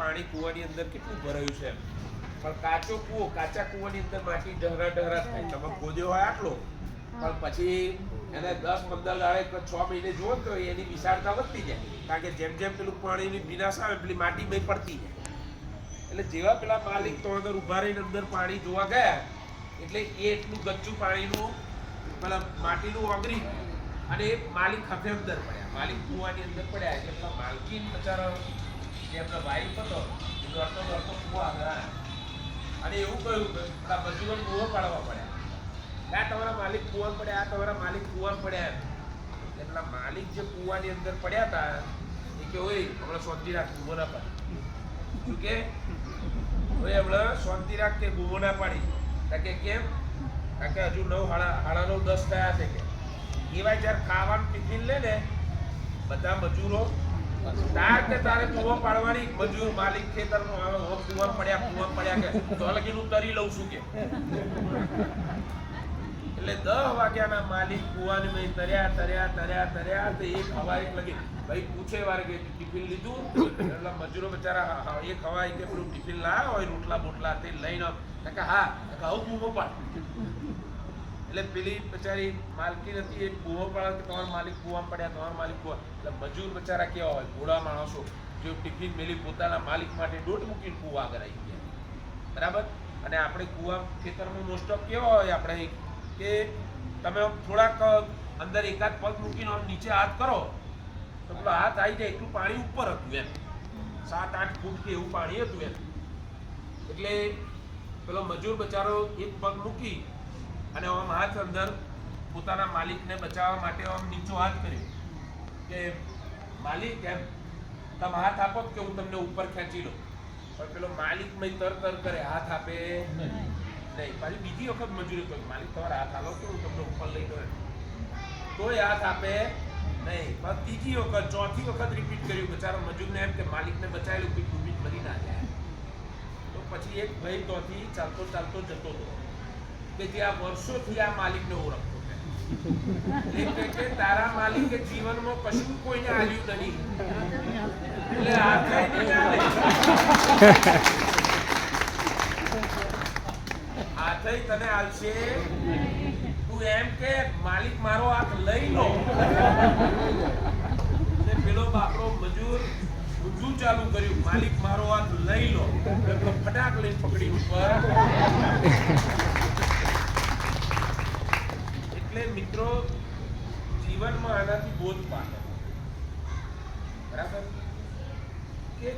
પાણી કૂવાની અંદર કેટલું ભરાયું છે પણ કાચો કૂવો, કાચા કૂવાની અંદર માટી ઢહરા ઢહરા થાય. તમે ખોદ્યો હોય આટલો, પણ પછી એને દસ પંદર દાડે છ મહિને જુઓ તો એની વિશાળતા વધતી જાય. કારણ કે જેમ જેમ પેલું પાણીની વિનાશ આવે, પેલી માટી બે પડતી જાય. એટલે જેવા પેલા માલિક તો અંદર ઊભા રહીને અંદર પાણી જોવા ગયા, એટલે એ એટલું ગચ્ચું પાણીનું, પેલા માટીનું ઓગળી અને એ માલિક હાથે અંદર પડ્યા. માલિક કૂવાની અંદર પડ્યા, એટલે પેલા માલકીન બચારો એમનો ભાઈ હતો એ દોડતો દોડતો કૂવા આગળ. અને એવું કહ્યું કે આ મજૂરો કૂવો પાડવા પડ્યા. આ તમારા માલિક કૂવા પડ્યા, આ તમારા માલિક કૂવા પડ્યા. એટલે માલિક જે કૂવાની અંદર પડ્યા હતા, એ કે, ઓય, હમણાં શાંતિ રાખ બૂમો ના પાડી. શું કે? ઓય, હમણાં શાંતિ રાખ કે બૂમો ના પાડી. કે, કેમ? કારણ કે, હજુ નવ હાડા હાડા નવ દસ થયા છે કે. એવા જ્યારે ખાવાનું ટિફિન લે ને, બધા મજૂરો કૂવો હો કૂવા કૂવા હું એટલે દસ વાગ્યાના માલિક કુવાની મેં તર્યા તર્યા તર્યા તર્યા એક હવા લગી. ભાઈ, પૂછે વાર કે ટિફિન લીધું? એટલે મજૂરો બચારા, હ- હ- એક હવા કે ટિફિન લાવ્યા હોય, રોટલા બોટલા તે લઈને. હા. કે આવું બૂમો પાડ. એટલે પેલી બચારી માલકી હતી એ બૂમો પાડે કે તમારા માલિક કુવામાં પડ્યા, તમારો માલિક કુવા એટલે મજૂર બચારા કેવા હોય, ભોળા માણસો, જે ટિફિન મેલી પોતાના માલિક માટે દોઢ મૂકીને કુવા આગળ આવી ગયા. બરાબર? અને આપણે કુવા ખેતરમાં મોસ્ટ ઓફ કેવા હોય આપણે કે તમે થોડાક અંદર એકાદ પગ મૂકીને નીચે હાથ કરો, તો પેલો હાથ આવી જાય, એટલું પાણી ઉપર હતું એમ. સાત, આઠ ફૂટ કે એવું પાણી હતું એમ. એટલે પેલો મજૂર બચારો એક પગ મૂકી અને આમ હાથ અંદર પોતાના માલિકને બચાવવા માટે આમ નીચો હાથ કર્યો કે માલિક એમ તમે હાથ આપો કે હું તમને ઉપર ખેંચી લઉં? પણ પેલો માલિક મય તર તર કરે હાથ આપે નહીં. પાછી બીજી વખત મજૂરી કરી માલિક તમારા હાથ આલો કે હું તમને ઉપર લઈ ગયો તોય હાથ આપે નહીં. પણ ત્રીજી વખત ચોથી વખત રિપીટ કર્યું. બચારો મજૂરને એમ કે માલિકને બચાવેલું કે ડૂબી મરી ના જાય. તો પછી એક ભાઈ તોથી ચાલતો ચાલતો જતો હતો કે જે આ વર્ષોથી આ માલિકને ઓળખતો. એટલે કે તારા માલિકે જીવનમાં કશું કોઈને આલ્યું નહીં. એટલે આ નહીં આ થઈ તને આલશે. તું એમ કે, માલિક, મારો હાથ લઈ લો. પેલો બાપરો મજૂર ઊંધું ચાલુ કર્યું. માલિક, મારો હાથ લઈ લો. ફટાક લઈને પકડી ઉપર. એટલે મિત્રો, જીવનમાં આનાથી બોધ પામે. બરાબર? કે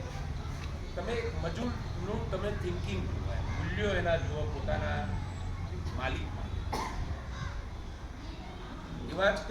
તમે મજૂરનું તમે થિંકિંગ મૂલ્યો એના જુઓ પોતાના માલિકમાં. એવા જ